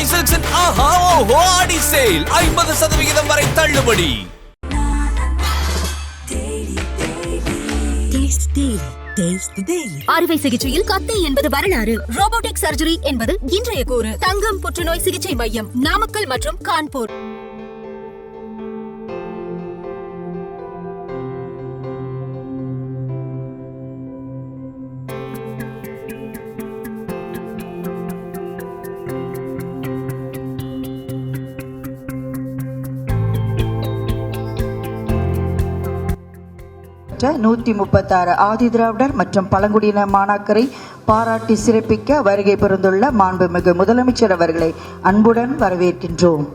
சென்னை சில்க்ஸின் ஆஹா ஓஹோ ஆடி சேல். ஐம்பது சதவிகிதம் வரை தள்ளுபடி. அறுவை சிகிச்சையில் கத்தை என்பது வரலாறு. ரோபோட்டிக் சர்ஜரி என்பது இன்றைய கூறு. தங்கம் புற்றுநோய் சிகிச்சை மையம் நாமக்கல் மற்றும் கான்பூர். நூற்றி முப்பத்தாறு ஆதி திராவிடர் மற்றும் பழங்குடியின மாணாக்கரை பாராட்டி சிறப்பிக்க வருகை புரிந்துள்ள மாண்புமிகு முதலமைச்சர் அவர்களை அன்புடன் வரவேற்கின்றோம்.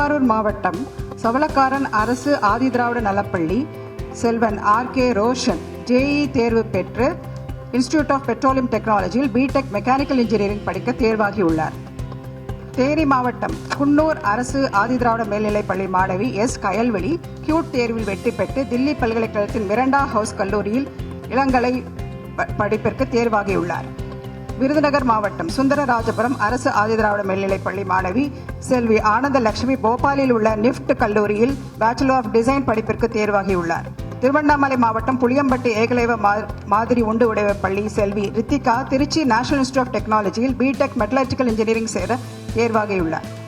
திருவாரூர் மாவட்டம் சவளக்காரன் அரசு ஆதிதிராவிட நலப்பள்ளி செல்வன் ஆர் கே ரோஷன் ஜேஇ தேர்வு பெற்று இன்ஸ்டிடியூட் ஆஃப் பெட்ரோலியம் டெக்னாலஜியில் பிடெக் மெக்கானிக்கல் இன்ஜினியரிங் படிக்க தேர்வாகியுள்ளார். தேனி மாவட்டம் குன்னூர் அரசு ஆதிதிராவிட மேல்நிலைப்பள்ளி மாணவி எஸ். கயல்வெளி கியூட் தேர்வில் வெற்றி பெற்று தில்லி பல்கலைக்கழகத்தின் மிரண்டா ஹவுஸ் கல்லூரியில் இளங்கலை படிப்பிற்கு தேர்வாகியுள்ளார். விருதுநகர் மாவட்டம் சுந்தரராஜபுரம் அரசு ஆதிதிராவிட மேல்நிலைப்பள்ளி மாணவி செல்வி ஆனந்த லட்சுமி போபாலில் உள்ள நிஃப்ட் கல்லூரியில் பேச்சுலர் ஆஃப் டிசைன் படிப்பிற்கு தேர்வாகியுள்ளார். திருவண்ணாமலை மாவட்டம் புளியம்பட்டி ஏகலைவ மா- மாதிரி உண்டு உடைவ பள்ளி செல்வி Rithika Tiruchi national institute of டெக்னாலஜியில் பிடெக் மெட்டலர்ஜிக்கல் இன்ஜினியரிங் சேர தேர்வாகியுள்ளார்.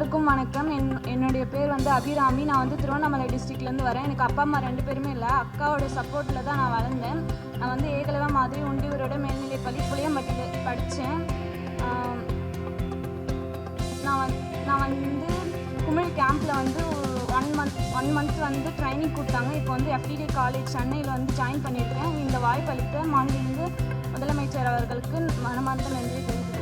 எல்லோருக்கும் வணக்கம். என் என்னுடைய பேர் வந்து அபிராமி. நான் வந்து திருவண்ணாமலை டிஸ்ட்ரிக்ட்லேருந்து வரேன். எனக்கு அப்பா அம்மா ரெண்டு பேருமே இல்லை. அக்காவோட சப்போர்ட்டில் தான் நான் வளர்ந்தேன். நான் வந்து ஏகலவா மாதிரி உண்டியூரோட மேல்நிலை பள்ளி புளியம்பட்டியில் படித்தேன் நான் வந் நான் வந்து குமிழ் கேம்பில் வந்து ஒன் மந்த் ஒன் மந்த் வந்து ட்ரைனிங் கொடுத்தாங்க. இப்போ வந்து எஃப்டிடி காலேஜ் சென்னையில் வந்து ஜாயின் பண்ணியிருக்கேன். இந்த வாய்ப்பு அளித்த மாநில முதலமைச்சர் அவர்களுக்கு மனமார்ந்த நன்றி தெரிவித்துக்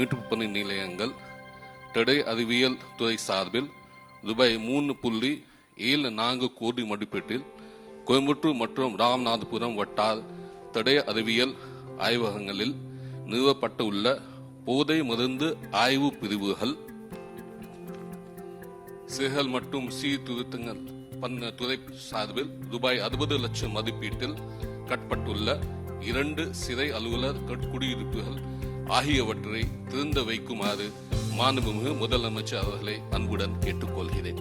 மீட்பு பணி நிலையங்கள் தடை அறிவியல் துறை சார்பில் ரூபாய் மூணு புள்ளி ஏழு நான்கு கோடி மதிப்பீட்டில் கோயம்புத்தூர் மற்றும் ராமநாதபுரம் வட்டார் தடய அறிவியல் ஆய்வகங்களில் நிறுவப்பட்டு உள்ள போதை மருந்து ஆய்வு பிரிவுகள் சிறுகள் மற்றும் சீர்திருத்தங்கள் பண்ண துறை சார்பில் ரூபாய் அறுபது லட்சம் மதிப்பீட்டில் கட்டப்பட்டுள்ள இரண்டு சிறை அலுவலர் குடியிருப்புகள் ஆகியவற்றை திறந்து வைக்குமாறு மாண்புமிகு முதலமைச்சர் அவர்களை அன்புடன் கேட்டுக்கொள்கிறேன்.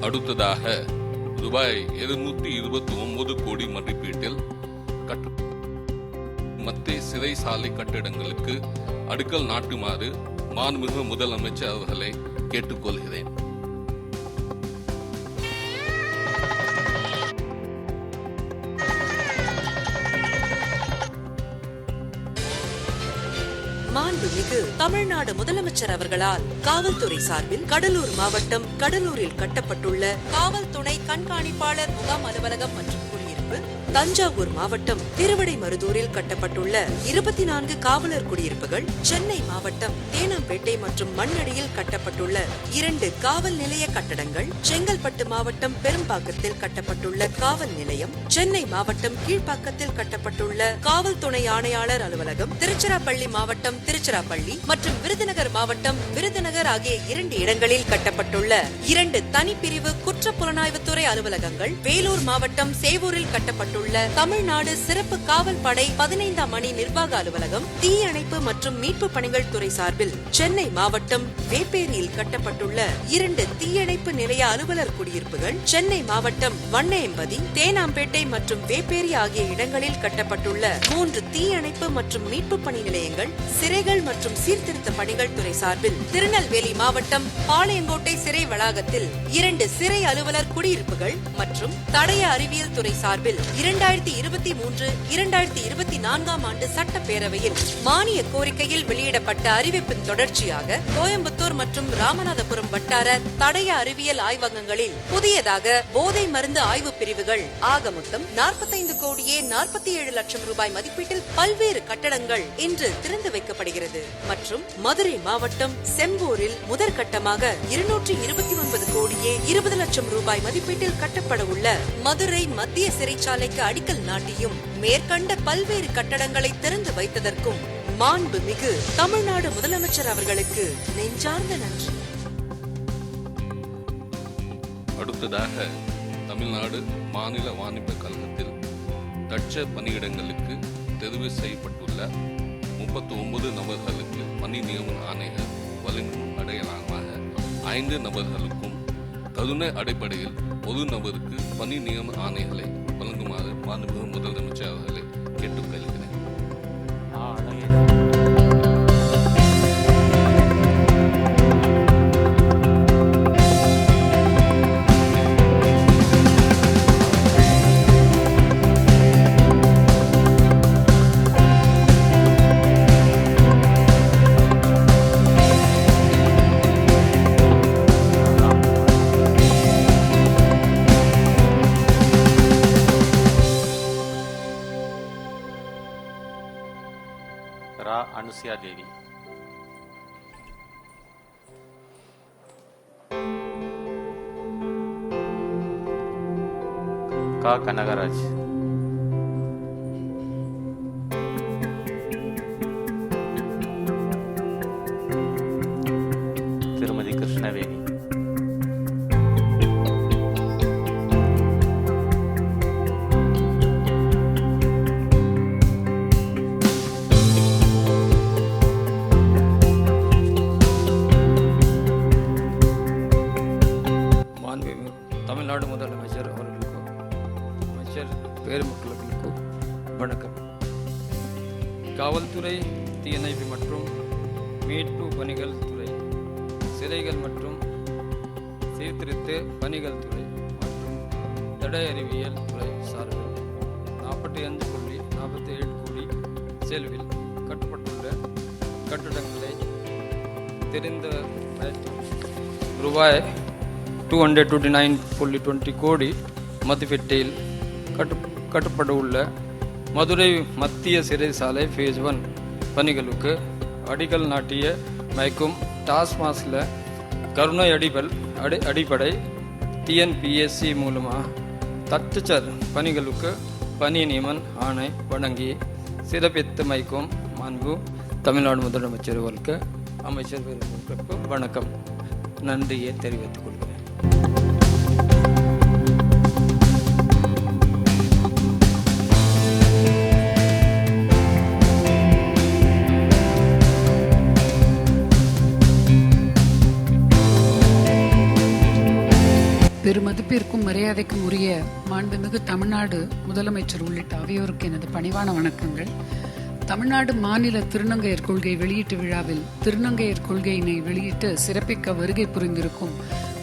அடுத்ததாக ரூபாய் இருநூத்தி இருபத்தி ஒன்பது கோடி மதிப்பீட்டில் கட்டு மத்திய சிறைசாலை கட்டிடங்களுக்கு அடுக்கல் நாட்டுமாறு மாண்புமிகு முதலமைச்சர் அவர்களை கேட்டுக்கொள்கிறேன். மாண்புமிகு தமிழ்நாடு முதலமைச்சர் அவர்களால் காவல்துறை சார்பில் கடலூர் மாவட்டம் கடலூரில் கட்டப்பட்டுள்ள காவல் துணை கண்காணிப்பாளர் முகாம் அலுவலகம் மற்றும் குடியிருப்பு தஞ்சாவூர் மாவட்டம் திருவிடைமருதூரில் கட்டப்பட்டுள்ள இருபத்தி நான்கு காவலர் குடியிருப்புகள் சென்னை மாவட்டம் தேனாம்பேட்டை மற்றும் மண்ணடியில் கட்டப்பட்டுள்ள இரண்டு காவல் நிலைய கட்டடங்கள் செங்கல்பட்டு மாவட்டம் பெரும்பாக்கத்தில் கட்டப்பட்டுள்ள காவல் நிலையம் சென்னை மாவட்டம் கீழ்ப்பாக்கத்தில் கட்டப்பட்டுள்ள காவல் துணை ஆணையாளர் அலுவலகம் திருச்சிராப்பள்ளி மாவட்டம் திருச்சிராப்பள்ளி மற்றும் விருதுநகர் மாவட்டம் விருதுநகர் ஆகிய இரண்டு இடங்களில் கட்டப்பட்டுள்ள இரண்டு தனிப்பிரிவு குற்ற புலனாய்வுத்துறை அலுவலகங்கள் வேலூர் மாவட்டம் சேவூரில் கட்ட கட்டப்பட்டுள்ள தமிழ்நாடு சிறப்பு காவல் படை பதினைந்தாம் மணி நிர்வாக அலுவலகம் தீயணைப்பு மற்றும் மீட்பு பணிகள் துறை சார்பில் சென்னை மாவட்டம் வேப்பேரியில் கட்டப்பட்டுள்ள இரண்டு தீயணைப்பு நிலைய அலுவலர் குடியிருப்புகள் சென்னை மாவட்டம் வண்ணயம்பதி தேனாம்பேட்டை மற்றும் வேப்பேரி ஆகிய இடங்களில் கட்டப்பட்டுள்ள மூன்று தீயணைப்பு மற்றும் மீட்பு பணி நிலையங்கள் சிறைகள் மற்றும் சீர்திருத்த பணிகள் துறை சார்பில் திருநெல்வேலி மாவட்டம் பாளையங்கோட்டை சிறை வளாகத்தில் இரண்டு சிறை அலுவலர் குடியிருப்புகள் மற்றும் தடய அறிவியல் துறை சார்பில் இரண்டாயிரத்தி இருபத்தி மூன்று இரண்டாயிரத்தி இருபத்தி நான்காம் ஆண்டு சட்டப்பேரவையில் மானிய கோரிக்கையில் வெளியிடப்பட்ட அறிவிப்பின் தொடர்ச்சியாக கோயம்புத்தூர் மற்றும் ராமநாதபுரம் வட்டார தடய அறிவியல் ஆய்வகங்களில் புதியதாக போதை மருந்து ஆய்வு பிரிவுகள் ஆக மொத்தம் நாற்பத்தைந்து கோடியே நாற்பத்தி ஏழு லட்சம் ரூபாய் மதிப்பீட்டில் பல்வேறு கட்டடங்கள் இன்று திறந்து வைக்கப்படுகிறது. மற்றும் மதுரை மாவட்டம் செம்பூரில் முதற்கட்டமாக இருநூற்றி இருபத்தி ஒன்று கோடியே இருபது லட்சம் ரூபாய் மதிப்பீட்டில் கட்டப்பட உள்ள மதுரை மத்திய சிறைச்சாலைக்கு அடிக்கல் நாட்டியும் மேற்கண்ட பல்வேறு கட்டடங்களை திறந்து வைத்ததற்கும் மாண்பு மிகு தமிழ்நாடு முதலமைச்சர் அவர்களுக்கு நெஞ்சார்ந்த நன்றி. அடுத்ததாக தமிழ்நாடு மாநில வாணிப கழகத்தில் தட்ச பணியிடங்களுக்கு தெரிவு செய்யப்பட்டுள்ள முப்பத்தி ஒன்பது நபர்களுக்கு பணி நியமன ஆணைகள் வழங்கும் அடையாளமாக ஐந்து நபர்களுக்கும் கருணை அடிப்படையில் ஒரு நபருக்கு பணி நியமன ஆணைகளை வழங்குமாறு மாண்புமிகு முதலமைச்சர் அவர்களை கேட்டுக்கொள்கிறேன். रा अनुसुया देवी का कनगराज திருமதி கிருஷ்ணவேணி சிறைகள் மற்றும் சீர்திருத்த பணிகள் துறை மற்றும் தடை அறிவியல் துறை சார்பில் நாற்பத்தி அஞ்சு புள்ளி நாற்பத்தி ஏழு கோடி செலவில் கட்டப்பட்டுள்ள கட்டடங்களை தெரிந்த ரூபாய் டூ ஹண்ட்ரட் டுவெண்ட்டி நைன் புள்ளி டுவெண்ட்டி கோடி மதிப்பீட்டில் கட்டு கட்டுப்பட உள்ள மதுரை மத்திய சிறைசாலை ஃபேஸ் ஒன் பணிகளுக்கு அடிக்கல் நாட்டிய மயக்கும் டாஸ்மாஸில் கருணை அடிபல் அடி அடிப்படை டிஎன்பிஎஸ்சி மூலமாக தத்துச்சர் பணிகளுக்கு பணி நியமன் ஆணை வழங்கி சிறப்பித்து மைக்கும் மாண்பு தமிழ்நாடு முதலமைச்சர் அவர்களுக்கு அமைச்சர் வணக்கம். நன்றியை தெரிவித்துக் கொள்கிறேன் பெருமதிப்பிற்கும் மரியாதைக்கும் உரிய மாண்புமிகு தமிழ்நாடு முதலமைச்சர் உள்ளிட்ட அவையோருக்கு எனது பணிவான வணக்கங்கள். தமிழ்நாடு மாநில திருநங்கையர் கொள்கை வெளியீட்டு விழாவில் திருநங்கையர் கொள்கையினை வெளியிட்டு சிறப்பிக்க வருகை புரிந்திருக்கும்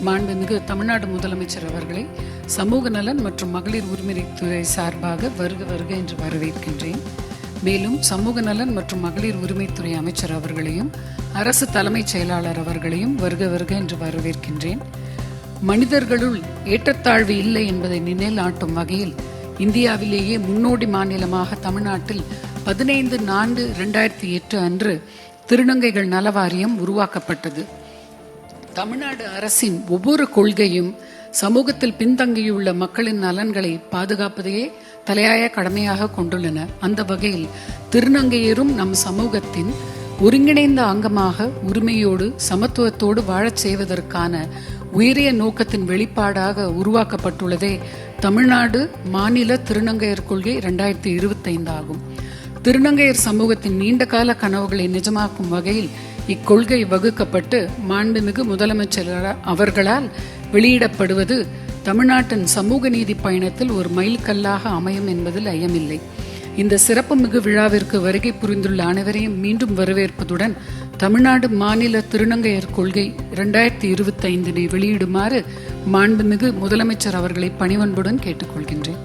மாண்புமிகு தமிழ்நாடு முதலமைச்சர் அவர்களை சமூக நலன் மற்றும் மகளிர் உரிமைத்துறை சார்பாக வருக வருக என்று வரவேற்கின்றேன். மேலும் சமூக நலன் மற்றும் மகளிர் உரிமைத்துறை அமைச்சர் அவர்களையும் அரசு தலைமைச் செயலாளர் அவர்களையும் வருக வருக என்று வரவேற்கின்றேன். மனிதர்களுள் ஏற்றத்தாழ்வு இல்லை என்பதை நினைநாட்டும் வகையில் இந்தியாவிலேயே முன்னோடி மாநிலமாக தமிழ்நாட்டில் பதினைந்து நான்கு இரண்டாயிரத்தி எட்டு அன்று திருநங்கைகள் நல வாரியம் உருவாக்கப்பட்டது. தமிழ்நாடு அரசின் ஒவ்வொரு கொள்கையும் சமூகத்தில் பின்தங்கியுள்ள மக்களின் நலன்களை பாதுகாப்பதையே தலையாய கடமையாக கொண்டுள்ளன. அந்த வகையில் திருநங்கையரும் நம் சமூகத்தின் ஒருங்கிணைந்த அங்கமாக உரிமையோடு சமத்துவத்தோடு வாழச் செய்வதற்கான உயரிய நோக்கத்தின் வெளிப்பாடாக உருவாக்கப்பட்டுள்ளதே தமிழ்நாடு மாநில திருநங்கையர் கொள்கை இரண்டாயிரத்தி இருபத்தைந்து ஆகும் திருநங்கையர் சமூகத்தின் நீண்டகால கனவுகளை நிஜமாக்கும் வகையில் இக்கொள்கை வகுக்கப்பட்டு மாண்புமிகு முதலமைச்சர் அவர்களால் வெளியிடப்படுவது தமிழ்நாட்டின் சமூக நீதி பயணத்தில் ஒரு மைல்கல்லாக அமையும் என்பதில் ஐயமில்லை. இந்த சிறப்புமிகு விழாவிற்கு வருகை புரிந்துள்ள அனைவரையும் மீண்டும் வரவேற்பதுடன் தமிழ்நாடு மாநில திருநங்கையர் கொள்கை இரண்டாயிரத்தி இருபத்தைந்தினை வெளியிடுமாறு மாண்புமிகு முதலமைச்சர் அவர்களை பணிவன்புடன் கேட்டுக்கொள்கின்றேன்.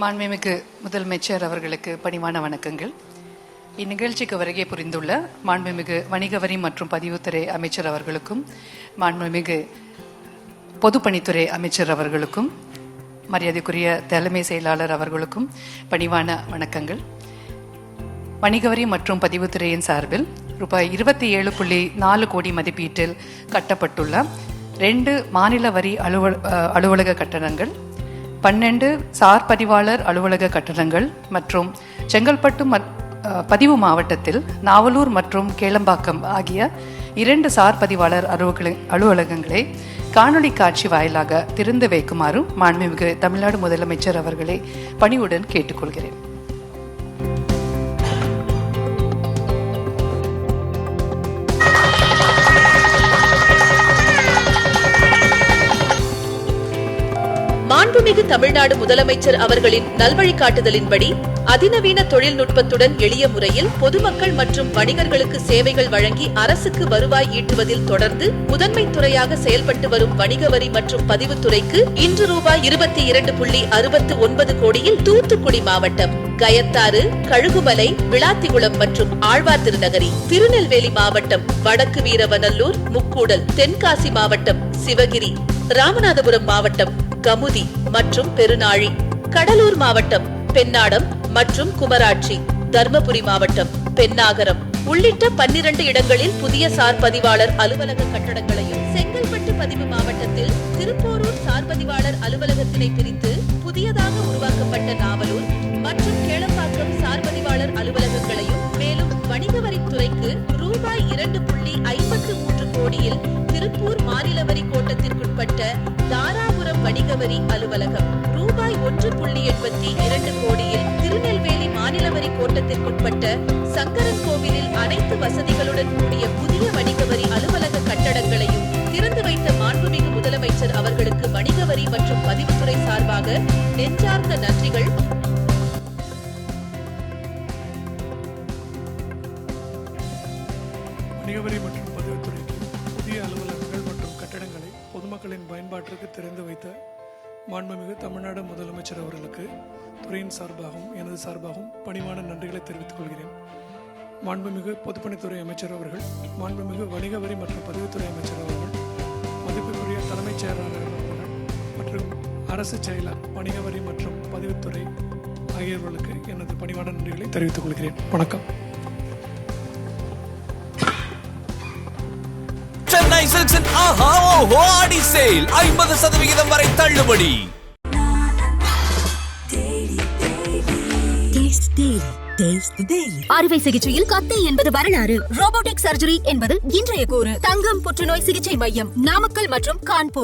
மாண்புமிகு முதலமைச்சர் அவர்களுக்கு பணிவான வணக்கங்கள். இந்நிகழ்ச்சிக்கு வருகை புரிந்துள்ள மாண்புமிகு வணிக வரி மற்றும் பதிவுத்துறை அமைச்சர் அவர்களுக்கும் மாண்புமிகு பொதுப்பணித்துறை அமைச்சர் அவர்களுக்கும் மரியாதைக்குரிய தலைமை செயலாளர் அவர்களுக்கும் பணிவான வணக்கங்கள். வணிக வரி மற்றும் பதிவுத்துறையின் சார்பில் ரூபாய் இருபத்தி ஏழு புள்ளி நாலு கோடி மதிப்பீட்டில் கட்டப்பட்டுள்ள ரெண்டு மாநில வரி அலுவல் அலுவலக கட்டணங்கள் பன்னெண்டு சார் பதிவாளர் அலுவலக கட்டணங்கள் மற்றும் செங்கல்பட்டு மத்- பதிவு மாவட்டத்தில் நாவலூர் மற்றும் கேளம்பாக்கம் ஆகிய இரண்டு சார் பதிவாளர் அலுவலகங்களை காணொளி காட்சி வாயிலாக திறந்து வைக்குமாறு மாண்புமிகு தமிழ்நாடு முதலமைச்சர் அவர்களை பணிவுடன் கேட்டுக்கொள்கிறேன். மாண்புமிகு தமிழ்நாடு முதலமைச்சர் அவர்களின் நல்வழிகாட்டுதலின்படி அதிநவீன தொழில்நுட்பத்துடன் எளிய முறையில் பொதுமக்கள் மற்றும் வணிகர்களுக்கு சேவைகள் வழங்கி அரசுக்கு வருவாய் ஈட்டுவதில் தொடர்ந்து முதன்மை துறையாக செயல்பட்டு வரும் வணிக வரி மற்றும் பதிவுத்துறைக்கு இன்று ரூபாய் இருபத்தி இரண்டு புள்ளி அறுபத்து ஒன்பது கோடியில் தூத்துக்குடி மாவட்டம் கயத்தாறு கழுகுமலை விளாத்திகுளம் மற்றும் ஆழ்வார் திருநகரி திருநெல்வேலி மாவட்டம் வடக்கு வீரவநல்லூர் முக்கூடல் தென்காசி மாவட்டம் சிவகிரி ராமநாதபுரம் மாவட்டம் கமுதி மற்றும் பெருநாழி கடலூர் மாவட்டம் பெண்ணாடம் மற்றும் குமராட்சி தர்மபுரி மாவட்டம் பெண்ணாகரம். உள்ளிட்ட பன்னிரண்டு இடங்களில் புதிய சார் பதிவாளர் அலுவலக கட்டடங்களையும் செங்கல்பட்டு பதிவு மாவட்டத்தில் திருப்போரூர் சார் பதிவாளர் அலுவலகத்தினை பிரித்து புதியதாக உருவாக்கப்பட்ட நாவலூர் மற்றும் கேளம்பாக்கம் சார் பதிவாளர் அலுவலகங்களையும் மேலும் வணிக வரித்துறைக்கு ரூபாய் இரண்டு புள்ளி ஐம்பத்து மூன்று கோடியில் திருப்பூர் மாநில வரி கோட்டத்திற்குட்பட்ட தாரா வணிகவரி அலுவலகம். ரூபாய் ஒன்று புள்ளி எண்பத்தி இரண்டு கோடியில் திருநெல்வேலி மாநில வரி கோட்டத்திற்குட்பட்ட சங்கரன் கோவிலில் அனைத்து வசதிகளுடன் கூடிய புதிய வணிகவரி அலுவலக கட்டடங்களையும் திறந்து வைத்த மாண்புமிகு முதலமைச்சர் அவர்களுக்கு வணிகவரி மற்றும் பதிவுத்துறை சார்பாக நெஞ்சார்ந்த நன்றிகள். வணிகவரி மற்றும் பொதுமக்களின் பயன்பாட்டிற்கு திறந்து வைத்த மாண்புமிகு தமிழ்நாடு முதலமைச்சர் அவர்களுக்கு துறையின் சார்பாகவும் எனது சார்பாகவும் பணிவான நன்றிகளை தெரிவித்துக் கொள்கிறேன். மாண்புமிகு பொதுப்பணித்துறை அமைச்சர் அவர்கள் மாண்புமிகு வணிக வரி மற்றும் பதிவுத்துறை அமைச்சர் அவர்கள் மதிப்புக்குரிய தலைமைச் செயலாளர் அவர்கள் மற்றும் அரசு செயலர் வணிக வரி மற்றும் பதிவுத்துறை ஆகியவர்களுக்கு எனது பணிவான நன்றிகளை தெரிவித்துக் கொள்கிறேன். வணக்கம். ஆஹா ஓஹோ ஆடி சேல். ஐம்பது சதவிகிதம் வரை தள்ளுபடி. அறுவை சிகிச்சையில் கத்தை என்பது வரலாறு. ரோபோட்டிக் சர்ஜரி என்பது இன்றைய கூறு. தங்கம் புற்றுநோய் சிகிச்சை மையம் நாமக்கல் மற்றும் கான்பூர்.